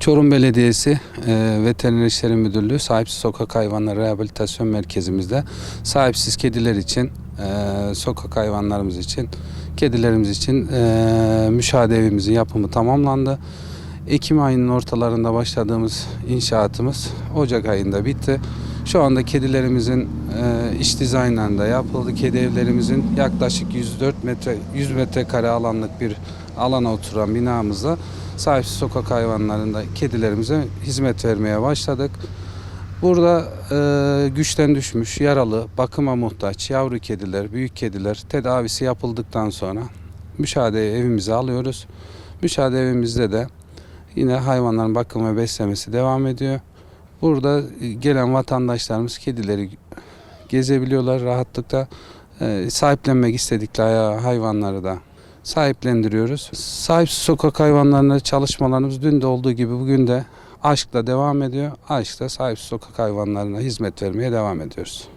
Çorum Belediyesi e, Veteriner İşleri Müdürlüğü Sahipsiz Sokak Hayvanları Rehabilitasyon Merkezimizde sahipsiz kediler için, e, sokak hayvanlarımız için, kedilerimiz için e, müşahede evimizin yapımı tamamlandı. Ekim ayının ortalarında başladığımız inşaatımız Ocak ayında bitti. Şu anda kedilerimizin e, iç dizaynlarında yapıldı. Kedi evlerimizin yaklaşık 104 metre 100 metrekare alanlık bir alana oturan binamızda sahipsiz sokak hayvanlarında kedilerimize hizmet vermeye başladık. Burada e, güçten düşmüş, yaralı, bakıma muhtaç yavru kediler, büyük kediler tedavisi yapıldıktan sonra müşahede evimize alıyoruz. Müşahede evimizde de yine hayvanların bakımı ve beslemesi devam ediyor. Burada gelen vatandaşlarımız kedileri gezebiliyorlar rahatlıkla. E, sahiplenmek istedikleri hayvanları da sahiplendiriyoruz. Sahipsiz sokak hayvanlarına çalışmalarımız dün de olduğu gibi bugün de aşkla devam ediyor. Aşkla sahipsiz sokak hayvanlarına hizmet vermeye devam ediyoruz.